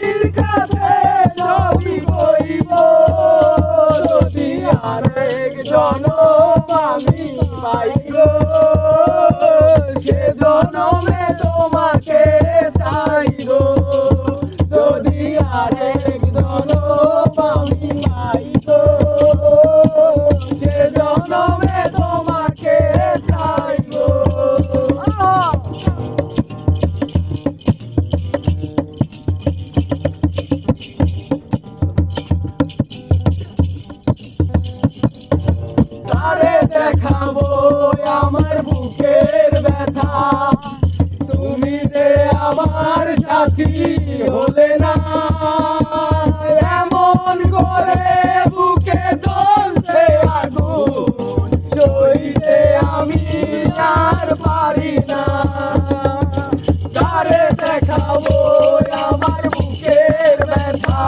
বিধির কাছে সবই কইব যদি আরেক আমি পাই গো সে জনমে তোমাকে সাথী হলে না? এমন করে বুকে জ্বলছে আগুন। সইতে আমি আর পারি না। তারে দেখাবো আমার বুকের ব্যথা।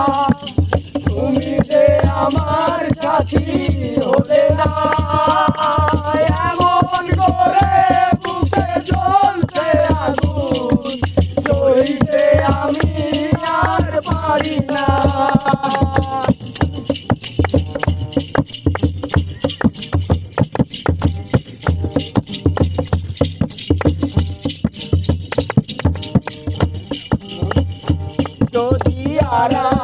তুমি যে আমার সাথী হলে না।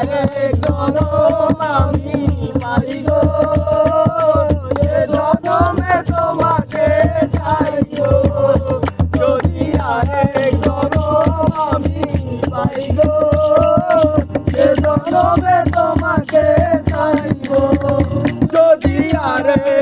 যদি জনম আমি পাইব সে জনমে তোমাকে যদি জনম আমি পাই গো। সে জনমে তোমাকে চাইব যদি আরেক জনম